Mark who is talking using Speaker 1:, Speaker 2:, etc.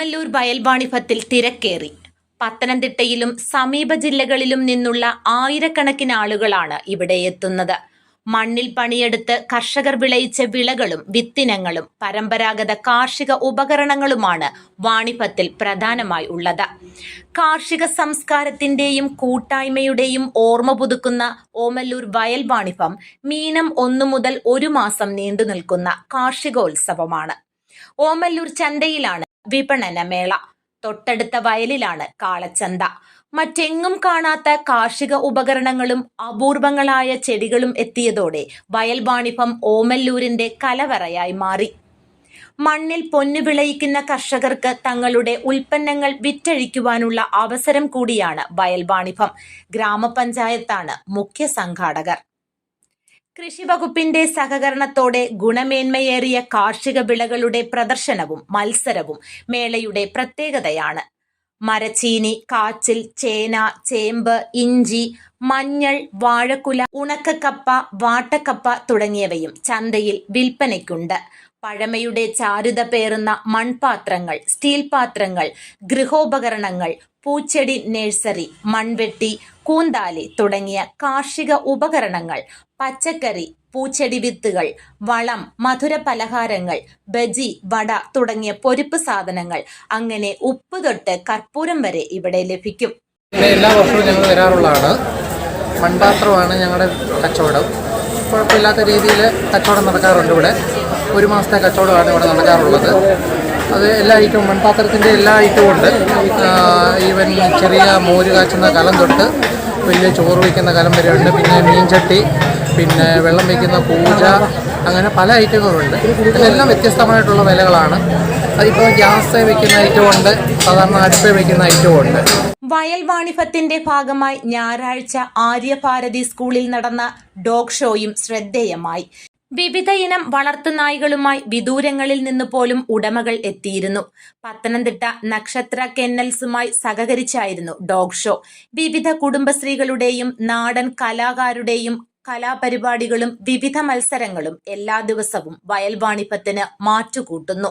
Speaker 1: ഓമല്ലൂർ ബയൽവാണിഭത്തിൽ തിരക്കേറി. പത്തനംതിട്ടയിലും സമീപ ജില്ലകളിലും നിന്നുള്ള ആയിരക്കണക്കിന് ആളുകളാണ് ഇവിടെ എത്തുന്നത്. മണ്ണിൽ പണിയെടുത്ത് കർഷകർ വിളയിച്ച വിളകളും വിത്തിനങ്ങളും പരമ്പരാഗത കാർഷിക ഉപകരണങ്ങളുമാണ് വാണിഭത്തിൽ പ്രധാനമായി ഉള്ളത്. കാർഷിക സംസ്കാരത്തിന്റെയും കൂട്ടായ്മയുടെയും ഓർമ്മ പുതുക്കുന്ന ഓമല്ലൂർ വയൽ വാണിഭം മീനം ഒന്നു മുതൽ ഒരു മാസം നീണ്ടു നിൽക്കുന്ന കാർഷികോത്സവമാണ്. ഓമല്ലൂർ ചന്തയിലാണ് വിപണന മേള. തൊട്ടടുത്ത വയലിലാണ് കാളച്ചന്ത. മറ്റെങ്ങും കാണാത്ത കാർഷിക ഉപകരണങ്ങളും അപൂർവങ്ങളായ ചെടികളും എത്തിയതോടെ വയൽ വാണിഭം ഓമല്ലൂരിന്റെ കലവറയായി മാറി. മണ്ണിൽ പൊന്നു വിളയിക്കുന്ന കർഷകർക്ക് തങ്ങളുടെ ഉൽപ്പന്നങ്ങൾ വിറ്റഴിക്കുവാനുള്ള അവസരം കൂടിയാണ് വയൽ വാണിഭം. ഗ്രാമപഞ്ചായത്താണ് മുഖ്യ സംഘാടകർ. കൃഷി വകുപ്പിന്റെ സഹകരണത്തോടെ ഗുണമേന്മയേറിയ കാർഷിക വിളകളുടെ പ്രദർശനവും മത്സരവും മേളയുടെ പ്രത്യേകതയാണ്. മരച്ചീനി കാച്ചിൽ ചേന ചേമ്പ് ഇഞ്ചി മഞ്ഞൾ വാഴക്കുല ഉണക്കക്കപ്പ വാട്ടക്കപ്പ തുടങ്ങിയവയും ചന്തയിൽ വിൽപ്പനയ്ക്കുണ്ട്. പഴമയുടെ ചാരുത പേറുന്ന മൺപാത്രങ്ങൾ സ്റ്റീൽ പാത്രങ്ങൾ ഗൃഹോപകരണങ്ങൾ പൂച്ചെടി നഴ്സറി മൺവെട്ടി കൂന്താലി തുടങ്ങിയ കാർഷിക ഉപകരണങ്ങൾ പച്ചക്കറി പൂച്ചെടി വിത്തുകൾ വളം മധുര പലഹാരങ്ങൾ ബജി വട തുടങ്ങിയ പൊരിപ്പ് സാധനങ്ങൾ അങ്ങനെ ഉപ്പ് തൊട്ട് കർപ്പൂരം വരെ ഇവിടെ ലഭിക്കും.
Speaker 2: എല്ലാ വർഷവും ഞങ്ങൾ വരാറുള്ളതാണ്. മൺപാത്രമാണ് ഞങ്ങളുടെ കച്ചവടം. കുഴപ്പമില്ലാത്ത രീതിയിൽ കച്ചവടം നടക്കാറുണ്ട് ഇവിടെ. ഒരു മാസത്തെ കച്ചവടമാണ് ഇവിടെ നടക്കാറുള്ളത്. അത് എല്ലാ ഐറ്റവും മൺപാത്രത്തിന്റെ എല്ലാ ഐറ്റവും ഉണ്ട്. ഈവൻ ചെറിയ മോര് കാച്ചുന്ന കലം തൊട്ട് വലിയ ചോറ് വയ്ക്കുന്ന കലം വരെയുണ്ട്. പിന്നെ മീൻചട്ടി പിന്നെ വെള്ളം വയ്ക്കുന്ന പൂജ അങ്ങനെ പല ഐറ്റങ്ങളുണ്ട്. ഇതെല്ലാം വ്യത്യസ്തമായിട്ടുള്ള വിലകളാണ്. അതിപ്പോൾ ഗ്യാസ് വയ്ക്കുന്ന ഐറ്റവും ഉണ്ട്. സാധാരണ അടുപ്പ് വയ്ക്കുന്ന ഐറ്റവും ഉണ്ട്.
Speaker 1: വയൽ വാണിഭത്തിന്റെ ഭാഗമായി ഞായറാഴ്ച ആര്യഭാരതി സ്കൂളിൽ നടന്ന ഡോഗ് ഷോയും ശ്രദ്ധേയമായി. വിവിധ ഇനം വളർത്തുനായ്കളുമായി വിദൂരങ്ങളിൽ നിന്ന് പോലും ഉടമകൾ എത്തിയിരുന്നു. പത്തനംതിട്ട നക്ഷത്ര കെന്നൽസുമായി സഹകരിച്ചായിരുന്നു ഡോഗ് ഷോ. വിവിധ കുടുംബശ്രീകളുടെയും നാടൻ കലാകാരുടെയും കലാപരിപാടികളും വിവിധ മത്സരങ്ങളും എല്ലാ ദിവസവും വയൽവാണിപ്പത്തിന് മാറ്റുകൂട്ടുന്നു.